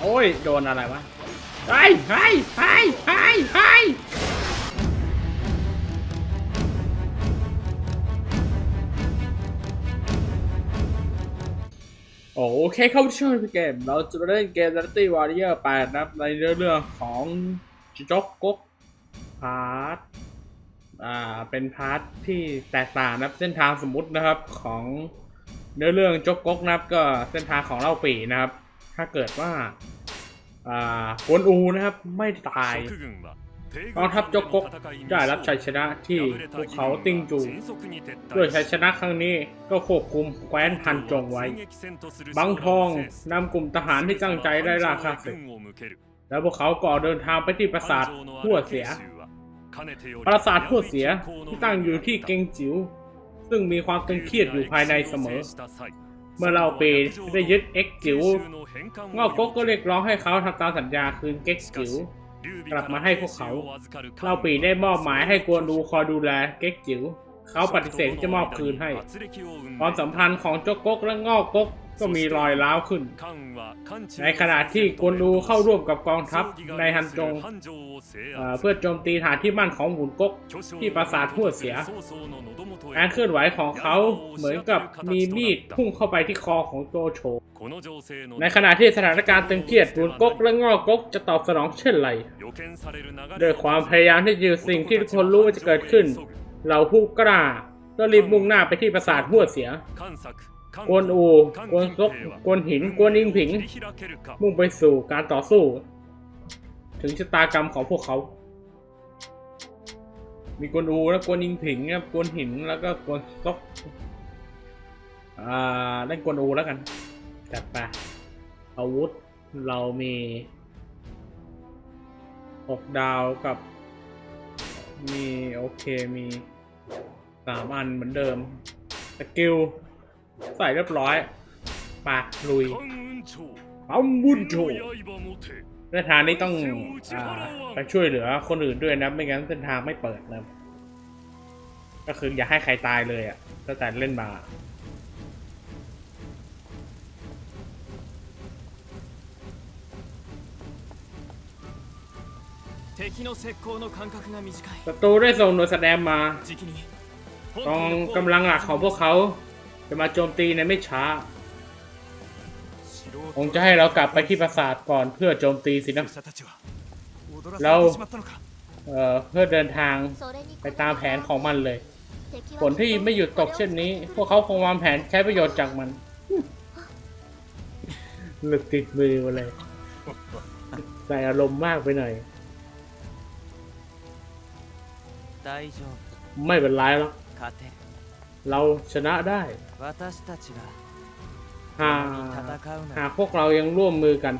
โอ้ย โดนอะไรวะไฮไฮไฮไฮไฮโอเคครับผู้ชมเกม เราจะมาเล่นเกม Dynasty Warrior 8นะครับในเรื่องของจ็อกก๊กพาร์ท อ่าเป็นพาร์ทที่แตกต่างนะครับเส้นทางสมมุตินะครับของเนื้อเรื่องจกก๊กนะครับก็เส้นทางของเล่าปีนะครับ ถ้าเกิดว่าอ่ากวนอูนะครับไม่ตายกองทัพจกกกได้รับชัยชนะที่ภูเขาติงจูด้วยชัยชนะครั้งนี้ก็ควบคุมแคว้นฮันจงไว้ บางทองนำกลุ่มทหารที่ตั้งใจได้ล่าข้าศึกแล้วพวกเขาก็เดินทางไปที่ปราสาทหัวเสีย ปราสาทหัวเสียที่ตั้งอยู่ที่เกงจิ๋วซึ่งมีความตึงเครียดอยู่ภายในเสมอ เมื่อเราเปได้ยึดเอ็กจิ๋วงอกกก็เรียกร้องให้เขาทำตามสัญญาคืนเก็กจิ๋วกลับมาให้พวกเขา เราปีได้มอบหมายให้กวนดูคอยดูแลเก็กจิ๋ว เขาปฏิเสธที่จะมอบคืนให้ ความสัมพันธ์ของโจกกและงอกก กก็มีรอยร้าวขึ้น ในขณะที่กวนดูเข้าร่วมกับกองทัพในฮันจงเอ่อเพื่อโจมตีฐานที่มั่นของหมุนก๊กที่ปราสาทหัวเสียการเคลื่อนไหวของเขาเหมือนกับมีมีดพุ่งเข้าไปที่คอของโจโฉในขณะที่สถานการณ์ตึงเครียดหมุนก๊กและงอกก๊กจะตอบสนองเช่นไรด้วยความพยายามที่จะหยุดสิ่งที่ทุกคนรู้ว่าจะเกิดขึ้น เราผู้กล้าก็รีบมุ่งหน้าไปที่ปราสาทหัวเสีย กวนอูกวนซกกวนหินกวนอิงผิง มุ่งไปสู่การต่อสู้ ถึงชะตากรรมของพวกเขา มีกวนอูแล้วกวนอิงผิงครับกวนหินแล้วก็กวนซกอ่าเล่นกวนอูแล้วกันจัดไปอาวุธเรามีหกดาวกับ มี โอเคมีสามอันเหมือนเดิม สกิล ใส่เรียบร้อยปะลุยเอาบุนโชเส้นทางนี้ต้องอไปช่วยเหลือคนอื่นด้วยนะไม่งั้นเส้นทางไม่เปิดนะก็คืออย่าให้ใครตายเลยอะตั้งแต่เล่นมาศัตรูได้ส่งหน่วยแสดงมาต้องกำลังหลักของพวกเขา จะมาโจมตีในไม่ช้า คงจะให้เรากลับไปที่ปราสาทก่อนเพื่อโจมตีสินะเราเเพื่อเดินทางไปตามแผนของมันเลยฝนที่ไม่หยุดตกเช่นนี้ พวกเขาคงวางแผนใช้ประโยชน์จากมันหลุดติดมือมาเลยใส่อารมณ์มากไปหน่อย ไม่เป็นไรหรอกเราชนะได้ หาหาพวกเรายังร่วมมือกัน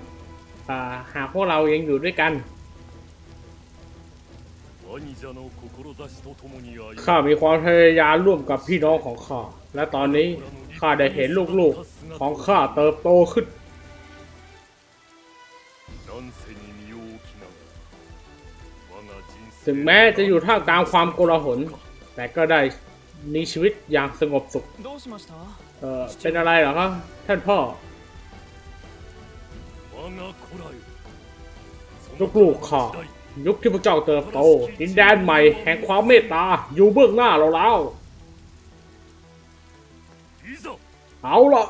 หาพวกเรายังอยู่ด้วยกันข้ามีความพยายามร่วมกับพี่น้องของข้าและตอนนี้ข้าได้เห็นลูกๆของข้าเติบโตขึ้นถึงแม้จะอยู่ท่ามกลางความโกลาหลแต่ก็ได้ มีชีวิตอย่างสงบสุข เอ่อ เป็นอะไรเหรอครับ ท่านพ่อ ลูกๆข้ายุคที่พระเจ้าเติบโต ดินแดนใหม่แห่งความเมตตา อยู่เบื้องหน้าเราแล้วเอาละ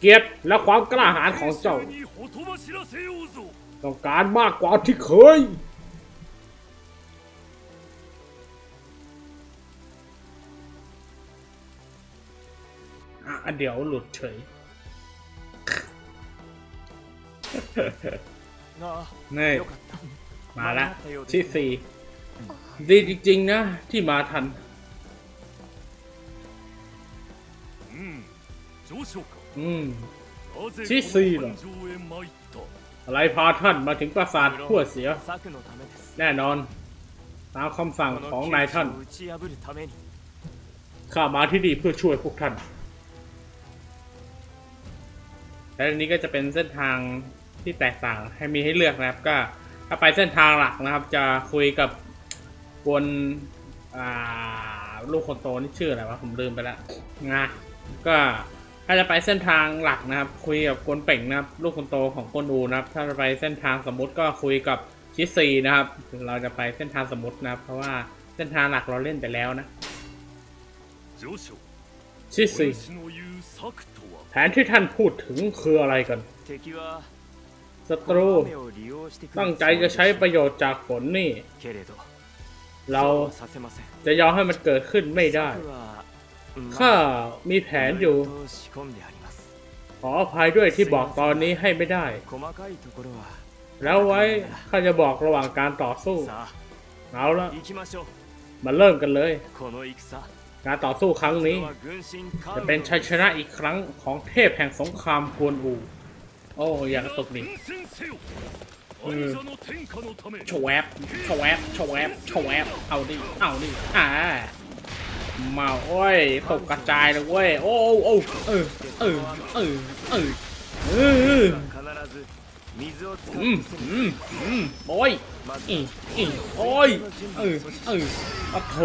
เกียรติและความกล้าหาญของเจ้า ต้องการมากกว่าที่เคย อัเดี๋ยวหลุดเฉยนี่มาละที่สี่ดีจริงๆนะ ที่มาทันอืมที่สี่หรออะไรพาท่านมาถึงปราสาทขั้วเสีย แน่นอน ตามคำสั่งของนายท่าน ข้ามาที่นี่เพื่อช่วยพวกท่าน และอันนี้ก็จะเป็นเส้นทางที่แตกต่างให้มีให้เลือกนะครับ ก็ถ้าไปเส้นทางหลักนะครับ จะคุยกับบนลูกคนโตนี่ชื่ออะไรวะผมลืมไปแล้วนะก็ถ้าจะไปเส้นทางหลักนะครับ คุยกับกวนเป่งนะครับ ลูกคนโตของกวนอูนะครับ ถ้าจะไปเส้นทางสมมติก็คุยกับชิซีนะครับ เราจะไปเส้นทางสมมตินะครับ เพราะว่าเส้นทางหลักเราเล่นไปแล้วนะชิซี แผนที่ท่านพูดถึงคืออะไรกัน ศัตรู ตั้งใจจะใช้ประโยชน์จากฝนนี่ เราจะยอมให้มันเกิดขึ้นไม่ได้ ข้ามีแผนอยู่ ขออภัยด้วยที่บอกตอนนี้ให้ไม่ได้ แล้วไว้ข้าจะบอกระหว่างการต่อสู้ เอาละมาเริ่มกันเลย การต่อสู้ครั้งนี้ จะเป็นชัยชนะอีกครั้งของเทพแห่งสงครามกวนอู โอ้อยากตกกดิชวบชวบชวบชวบเอาดิ เอาดิ อ่า มาโอ้ยตกกระจายเลยเว้ย โอ้โอ้เออ เออ เออ เอออืมอืมอืมโอ้ยอีอีโอ้ย เออ เออโอ้โห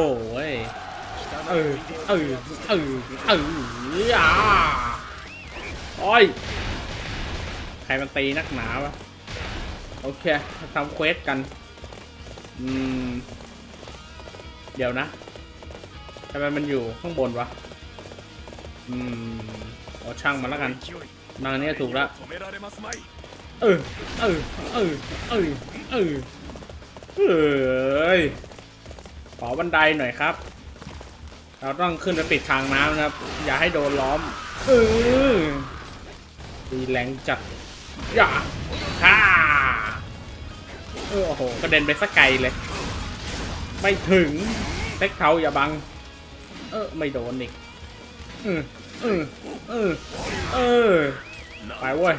เออ เออ เออ เอออ่าโอ้ย ใครมันตีนักหนาวะ โอเคทำเควสกัน อืม เดี๋ยวนะทำไมมันอยู่ข้างบนวะ อืมเอาช่างมาแล้วกันนางนี้ถูกแล้วเออ เออ เออ เออ เออ เฮ้ย ขอบันไดหน่อยครับ เราต้องขึ้นไปปิดทางน้ำนะครับ อย่าให้โดนล้อมออดีแรงจัดอย่าฮ่าเออโอ้โหกระเด็นไปสักไกลเลย ไม่ถึงเล็กเขาอย่าบัง เออไม่โดนอีกเออเออเออเอไปเว้ย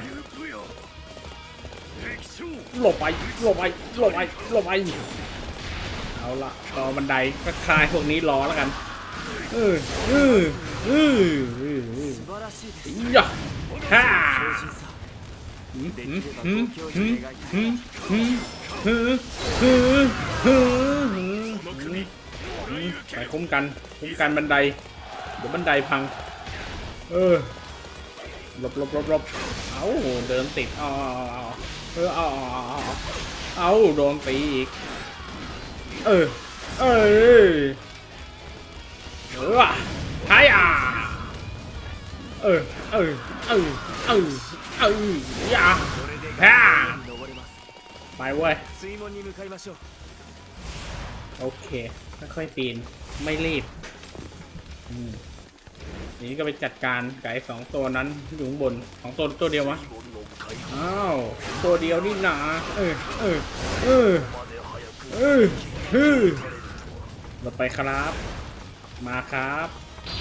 หลบไปหลบไปหลบไปหลบไปเอาละรอบันไดก็คลายพวกนี้รอแล้วกัน เออเออเอออย่าฮ่าอืมอืมอืมอืมอืมอืมอืมอืมอืมไปคุ้มกันคุ้มกันบันไดเดี๋ยวบันไดพัง เออหลบหลบหลบหลบเอาเดินติดอ๋อเออเอาเอาโดนตีอีก เออ เออ อไทยอะเออเออเออเออเออย่าไปว้ยโอเคค่อยๆปีนไม่รีบนี่ก็ไปจัดการไก่สองตัวนั้นอยู่บนของตัวตัวเดียวมะอ้าวตัวเดียวนี่หนาเออเออเออเออเออเราไปครับ มาครับ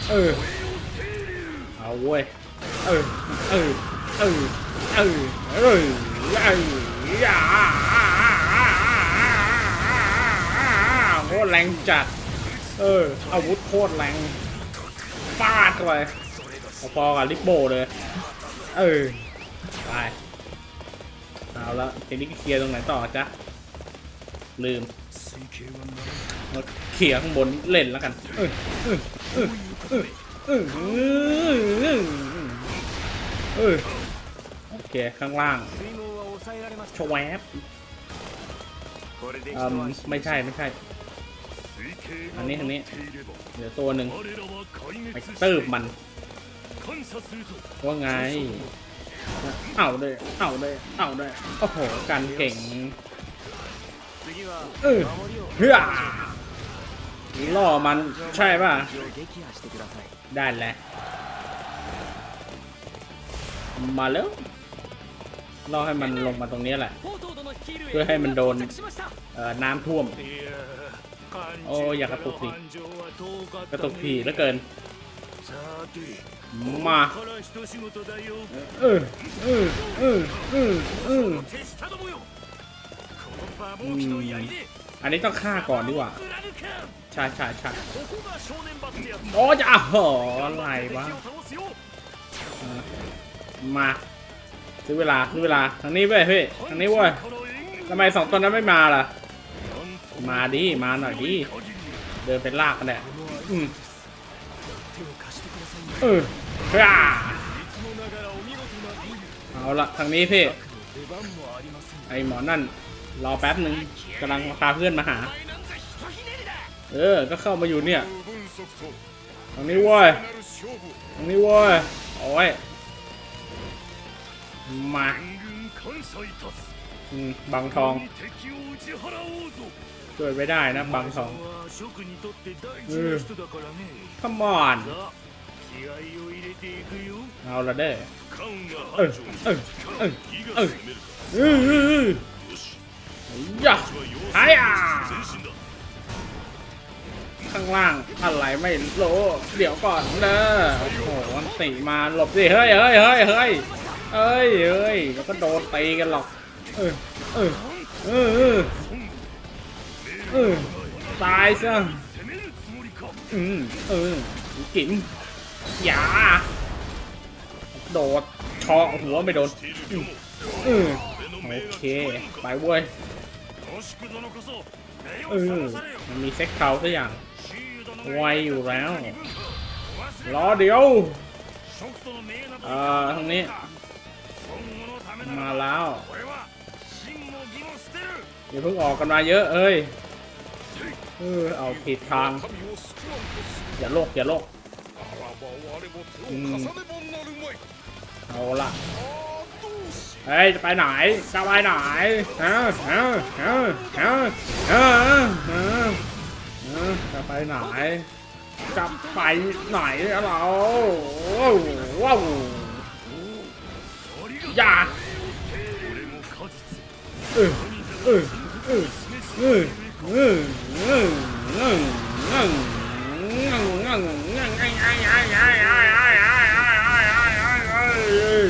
เออ เอาเว้ย เออ เออ เออ เออ เออ เออยาโคตรแรงจัด เออ อาวุธโคตรแรงฟาดไปพอกับลิปโบเลย เออ ไป เอาละทีนี้เคลียร์ตรงไหนต่อจ๊ะ ลืม โอเค เคลียข้างบนเล่นแล้วกันโอเคข้างล่างชวแวบไม่ใช่ไม่ใช่ อันนี้อันนี้เดี๋ยวตัวหนึ่งไปเติบมันว่าไงเอาเลยเอาเลยเอาเลยโอ้โหการเก่งเออเฮ้ย ล่อมันใช่ป่ะ ได้แล้ว มาแล้วล่อให้มันลงมาตรงนี้แหละ เพื่อให้มันโดนน้ำท่วม โอ้อยากกระตุกสิกระตุกผีแล้วเกิน มาออเออเออเออเอออันนี้ต้องฆ่าก่อนดีกว่า ใช่ใช่ใช่โอ้จะเหอะไรวะมาซื้อเวลาซื้อเวลาทางนี้เว้ยพี่ทางนี้เว้ยทำไมสองตัวนั้นไม่มาล่ะ มาดิมาหน่อยดิเดินเป็นลากกันแหละอืมเออเอาละทางนี้พี่ไอหมอนั่นรอแป๊บหนึ่งกำลังพาเพื่อนมาหา เออ ก็เข้ามาอยู่เนี่ยตรงนี้ว้ยตรงนี้ว้ยโอ้ยมาบังทองช่วยไม่ได้นะบังทองขมอนเอาละเด้อเออเออเออเออเออเออเออเออเออ ข้างล่าง อะไรไม่รู้เดี๋ยวก่อนเด้อโอ้โหมันตีมาหลบสิเฮ้ยเฮ้ยเฮ้ยเฮ้ยเอ้ยเอ้ยแล้วก็โดนตีกันหรอก เออเออเออเออตายซะอืมเออกินยาโดดชอกหัวไม่โดนเออโอเค ไปเว้ยเออมันมีเซ็กเขาสักอย่าง ไยอยู่แล้วรอเดียวเอ่อทางนี้ มาแล้วอย่าเพิ่งออกกันมาเยอะเอ้ยเออเอาผิดทาง อย่าโลกอย่าโลกอือเอาละเฮ้ยจะไปไหนจะไปไหนฮะฮะฮะฮะฮะ จะไปไหนจะไปไหนเราว้าวอย่าเออเออเออเออเออเออเออเออ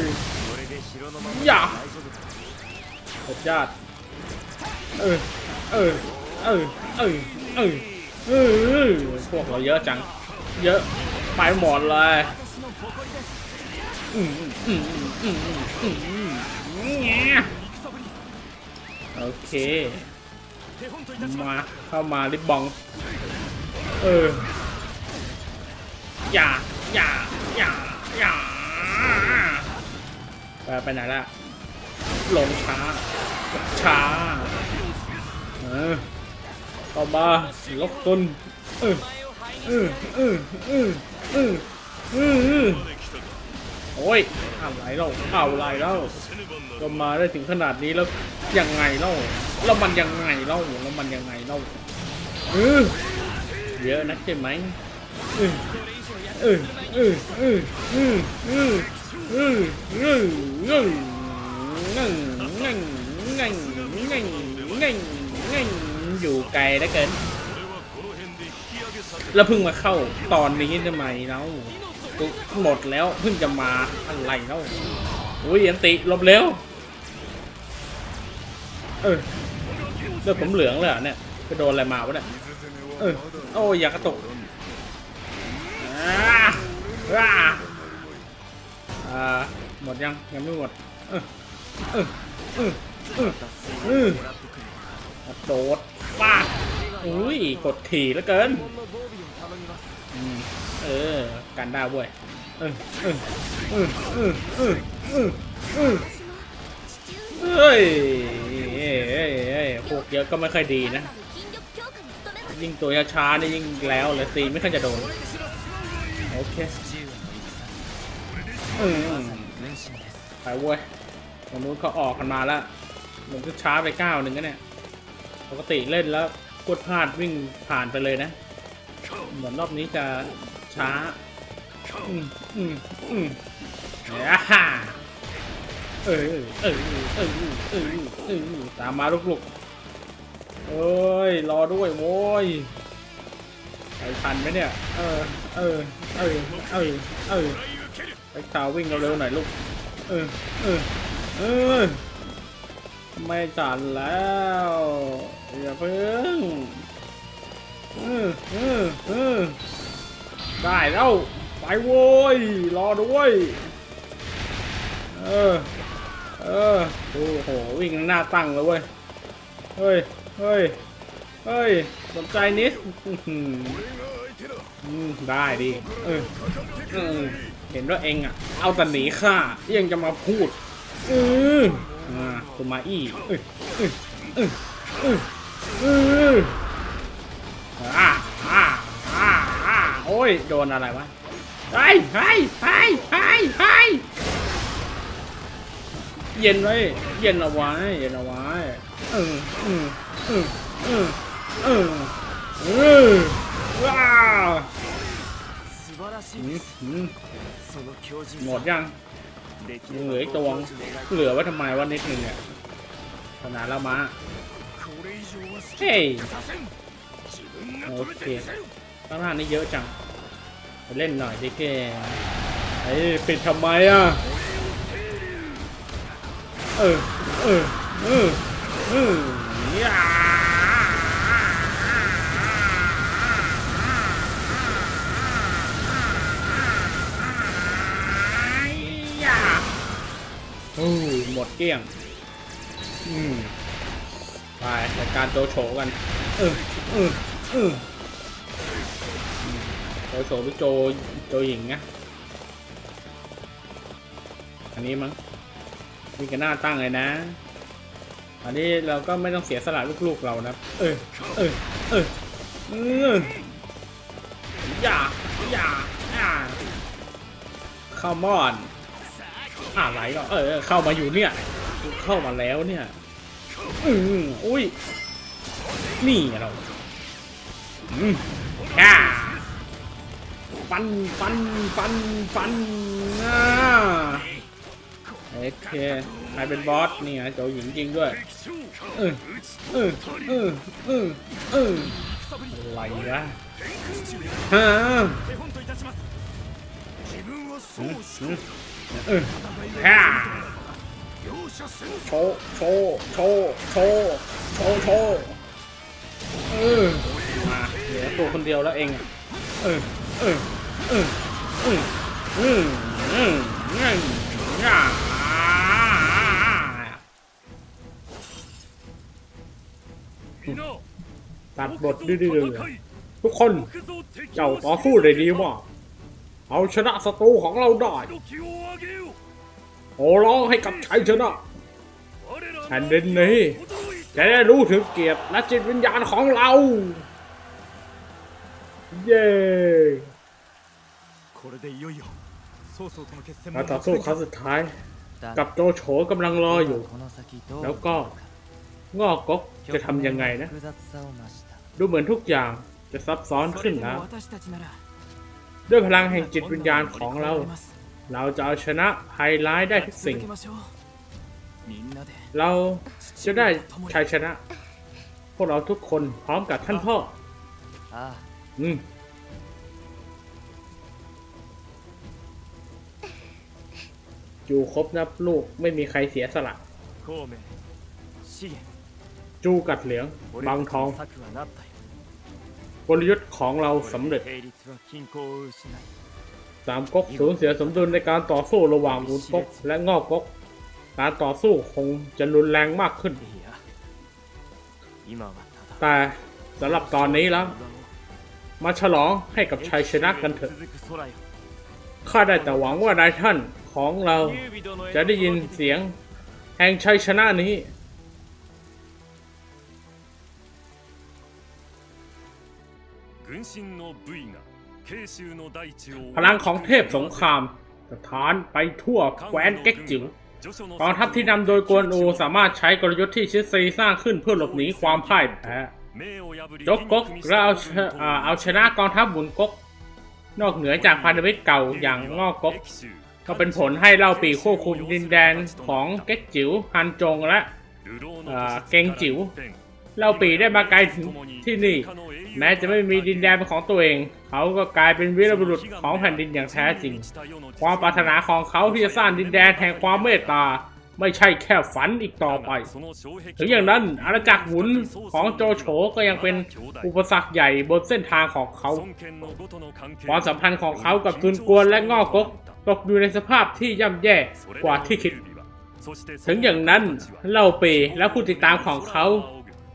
อย่าสุดยอดเออเออเออเออเออ พวกเราเยอะจัง เยอะไปหมดเลยนี่ยโอเค มาเข้ามาริบบอง เออ อย่า อย่า อย่า อย่า ไปไปไหนละลงช้า ช้า เออ ต่อมาล็อกตนเออเออเออเออเออเออโอ้ยอะไรเล่าเอาอะไรเล่าก็มาได้ถึงขนาดนี้แล้วยังไงเล่าแล้วมันยังไงเล่าแล้วมันยังไงเล่าเออเยอะนักใช่ไหมเออเออืออืออืออืออืออืออืออืออืออเออเออเออ อยู่ไกลได้เกินแล้วเพิ่งมาเข้าตอนนี้ทำไมเนาะหมดแล้วเพิ่งจะมาอะไรเนาะอุ้ยอันติลบเร็วเออเลือดผมเหลืองเลยเนี่ยไปโดนอะไรมาวะเนี่ยเออโอ้ยอยากกระตกอ่าหมดยังยังไม่หมดเออเออเออเออ โดดป้าอุ้ยกดถี่เหลือเกินเออกันดาวเว้ยเออเออเออเออเออเออฮ้ยพวกเยอะก็ไม่ค่อยดีนะ ยิ่งตัวช้านี่ยิ่งแล้วเลยตีไม่ค่อยจะโดน โอเคไปเว้ยตรงนู้นเขาออกกันมาแล้วผมันก็ช้าไปก้าวหนึ่งก็เนี่ย ปกติเล่นแล้วกดพลาดวิ่งผ่านไปเลยนะ เหมือนรอบนี้จะช้า อืมอืมอืมอ่าฮ่าเออเออเออเออเออตามมาลุกๆเอ้ย รอด้วยโว้ยไปทันไหมเนี่ย เออ เออ เออ เออ เออไปขาววิ่งเร็วๆหน่อยลูก เออ เออ เออ ไม่จันแล้วอย่าเพิ่งเออเออเออได้แล้วไปโว้ยรอด้วยเออเออโอ้โหวิ่งหน้าตั้งแล้วเว้ยเฮ้ยเฮ้ยเฮ้ยสนใจนิดได้ดิเเออเห็นว่าเองอะ เอาแต่หนีข้ายังจะมาพูด อือ มาคุมาอี้อ่าอ่าอ่าอ่าโอ้ย โดนอะไรวะไปไปไปไปไปเย็นไว้ เย็นเอาไว้ เย็นเอาไว้ เออเออเออเออเออเออว้าวหมดยัง เหลืออีกตัวเหลือไว้ทำไมว่านิดนึงเนี่ยขนาดละมาเฮ้ยโอเคต้านล่างนี่เยอะจังเล่นหน่อยดิแกไอ้ปิดทำไมอะเออเออเออเออ ดเกลี้ยง อืมไปจัดการโจโฉกัน เออเออเออโจโฉหรือโจโจหญิงนะอันนี้มั้งมีกันหน้าตั้งเลยนะ อันนี้เราก็ไม่ต้องเสียสละลูกๆเรานะ เออเออเออเอออย่าอย่าอย่าเข้ามอน อะไรก็เออเข้ามาอยู่เนี่ย เข้ามาแล้วเนี่ย อืมอุ้ย นี่เราอืมอ่าฟันฟันฟันฟันอ่าโอเคใครเป็นบอสนี่ไงโจหญิงจริงด้วยเออเออเออเออเอออะไรวะฮะ ฮ่าโชโชโชโชโชโชมาเหลือตัวคนเดียวแล้วเองเออเออเออเออเออตัดบทดื้อๆทุกคนเจ้าต่อสู้ได้ดีมา เอาชนะศัตรูของเราได้ โอร้องให้กับชัยชนะแผ่นดินนี้จะได้รู้ถึงเกียรติและจิตวิญญาณของเรา เย้มาต่อสู้ครั้งสุดท้าย กับโจโฉกำลังรออยู่ แล้วก็งอกกจะทำยังไงนะ ดูเหมือนทุกอย่างจะซับซ้อนขึ้นนะ ด้วยพลังแห่งจิตวิญญาณของเรา เราจะเอาชนะภัยร้ายได้ทุกสิ่ง เราจะได้ชัยชนะ พวกเราทุกคนพร้อมกับท่านพ่ออืมอยู่ครบนะลูกไม่มีใครเสียสละจูกัดเหลืองบางทอง กลยุทธ์ของเราสำเร็จสามก๊กสูญเสียสมดุลในการต่อสู้ระหว่างวุนก๊กและงอกก๊กการต่อสู้คงจะรุนแรงมากขึ้น แต่สำหรับตอนนี้แล้ว มาฉลองให้กับชัยชนะกันเถอะ ข้าได้แต่หวังว่านายท่านของเราจะได้ยินเสียงแห่งชัยชนะนี้ พลังของเทพสงครามสถานไปทั่วแคว้นเก๊กจิ๋วกองทัพที่นำโดยกวนอูสามารถใช้กลยุทธ์ที่ชิดซีสร้างขึ้นเพื่อหลบหนีความพ่ายแพ้ยกก๊กและเอาชอ่าเอาชนะกองทัพบุนก๊กนอกเหนือจากพันธมิตรเก่าอย่างงอกก๊กก็เป็นผลให้เล่าปีควบคุมดินแดนของเก๊กจิ๋วฮันจงและอ่าเกงจิ๋วเล่าปีได้มาไกลถึงที่นี่ แม้จะไม่มีดินแดนเป็นของตัวเอง เขาก็กลายเป็นวีรบุรุษของแผ่นดินอย่างแท้จริง ความปรารถนาของเขาที่จะสร้างดินแดนแห่งความเมตตา ไม่ใช่แค่ฝันอีกต่อไป ถึงอย่างนั้นอาณาจักรหมุนของโจโฉก็ยังเป็นอุปสรรคใหญ่บนเส้นทางของเขา ความสัมพันธ์ของเขากับซุนกวนและงอกกตกอยู่ในสภาพที่ย่ำแย่กว่าที่คิด ถึงอย่างนั้นเล่าปีและผู้ติดตามของเขา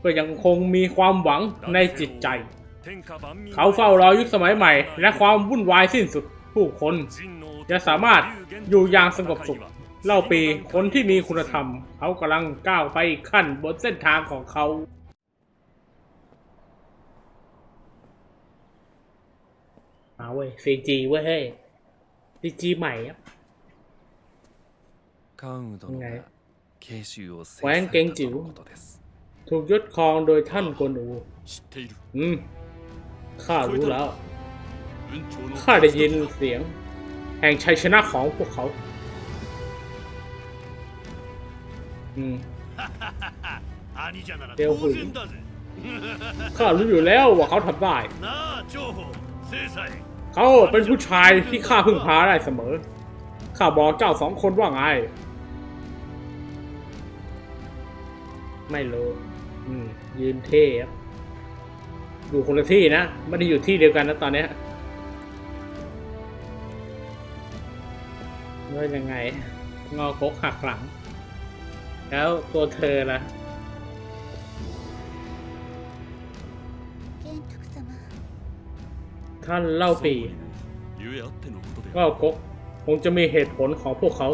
ก็ยังคงมีความหวังในจิตใจ เขาเฝ้ารอยุคสมัยใหม่ และความวุ่นวายสิ้นสุดผู้คนจะสามารถอยู่อย่างสงบสุขเล่าปีคนที่มีคุณธรรม เขากำลังก้าวไปขั้นบนเส้นทางของเขาเอาเว้ยซีจีเว้ยเฮ้ซีจีใหม่ครับไงแหวนเกงจิ๋ว ถูกยึดครองโดยท่านกวนอูอืมข้ารู้แล้ว ข้าได้ยินเสียง แห่งชัยชนะของพวกเขาเตียวฝืนข้ารู้อยู่แล้วว่าเขาทำได้ เขาเป็นผู้ชายที่ข้าพึ่งพาได้เสมอ ข้าบอกเจ้าสองคนว่าไง ไม่รู้ ยืนเท่ครับ อยู่คนละที่นะ ไม่ได้อยู่ที่เดียวกันนะตอนนี้ว่ายังไง งอคกหักหลัง แล้วตัวเธอล่ะท่านเล่าปี ก็คกคงจะมีเหตุผลของพวกเขา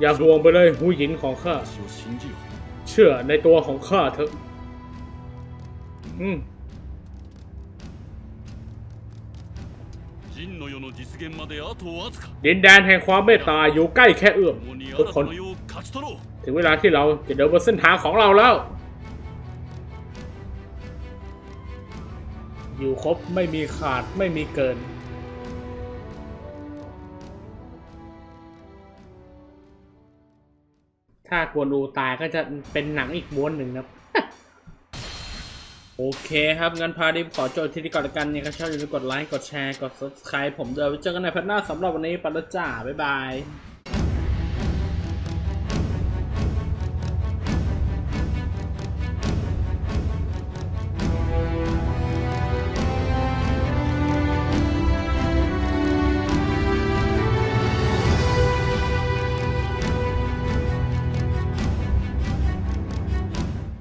อย่าห่วงไปเลยหูหญินของข้า เชื่อในตัวของข้าเถอะ อืมดินแดนแห่งความเมตตาอยู่ใกล้แค่เอื้อมทุกคน ถึงเวลาที่เราจะเดินบนเส้นทางของเราแล้ว อยู่ครบไม่มีขาดไม่มีเกิน ถ้ากวนอูตายก็จะเป็นหนังอีกม้วนหนึ่งนะครับโอเคครับ งั้นพาดิมขอจบที่นี่ก่อนละกันเนี่ยก็ชอบอย่าลืมกดไลค์ กดแชร์ กด subscribe ผมเดี๋ยไว้เจอกันในพัดหน้าสำหรับวันนี้ไปแล้วจ้า บ๊ายบาย